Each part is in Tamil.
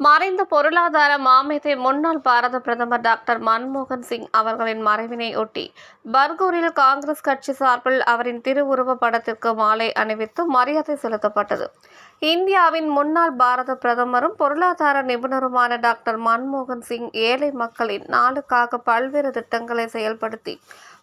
மறைந்த பொருளாதார மாமேதை முன்னாள் பாரத பிரதமர் டாக்டர் மன்மோகன் சிங் அவர்களின் மறைவினை ஒட்டி பர்கூரில் காங்கிரஸ் கட்சி சார்பில் அவரின் திருவுருவ படத்திற்கு மாலை அணிவித்து மரியாதை செலுத்தப்பட்டது. இந்தியாவின் முன்னாள் பாரத பிரதமரும் பொருளாதார நிபுணருமான டாக்டர் மன்மோகன் சிங் ஏழை மக்களின் நாளுக்காக பல்வேறு திட்டங்களை செயல்படுத்தி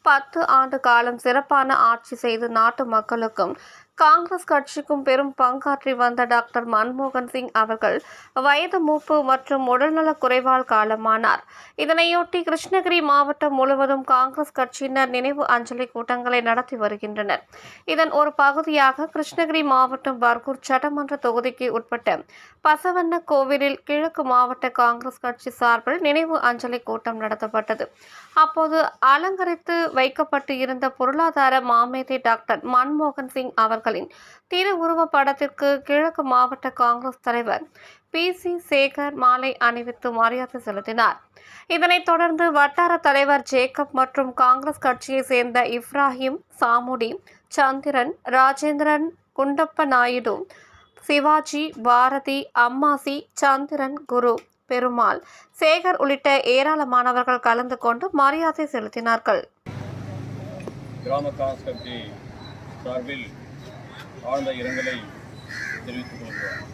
பத்து ஆண்டு காலம் சிறப்பான ஆட்சி செய்து நாட்டு மக்களுக்கும் காங்கிரஸ் கட்சிக்கும் பெரும் பங்காற்றி வந்த டாக்டர் மன்மோகன் சிங் அவர்கள் வயது மூப்பு மற்றும் உடல்நலக் குறைவால் காலமானார். இதனையொட்டி கிருஷ்ணகிரி மாவட்டம் முழுவதும் காங்கிரஸ் கட்சியினர் நினைவு அஞ்சலி கூட்டங்களை நடத்தி வருகின்றனர். இதன் ஒரு பகுதியாக கிருஷ்ணகிரி மாவட்டம் பர்கூர் சட்டமன்ற தொகுதிக்கு உட்பட்ட பசவண்ண கோவிலில் கிழக்கு மாவட்ட காங்கிரஸ் கட்சி சார்பில் நினைவு அஞ்சலி கூட்டம் நடத்தப்பட்டது. அப்போது அலங்கரித்து வைக்கப்பட்டு இருந்த பொருளாதார மாமேதை டாக்டர் மன்மோகன் சிங் அவர்களின் உருவ படத்திற்கு கிழக்கு மாவட்ட காங்கிரஸ் தலைவர் பி. சி. சேகர் மாலை அணிவித்து மரியாதை செலுத்தினார். இதனைத் தொடர்ந்து வட்டார தலைவர் ஜேக்கப் மற்றும் காங்கிரஸ் கட்சியைச் சேர்ந்த இப்ராஹிம் சாமுடி சந்திரன் ராஜேந்திரன் குண்டப்ப நாயுடு சிவாஜி பாரதி அம்மாசி சந்திரன் குரு பெருமாள் சேகர் உள்ளிட்ட ஏராளமானவர்கள் கலந்து கொண்டு மரியாதை செலுத்தினார்கள். கிராம காங்கிரஸ் கட்சி சார்பில் ஆழ்ந்த இரங்கலை தெரிவித்துக் கொள்கிறோம்.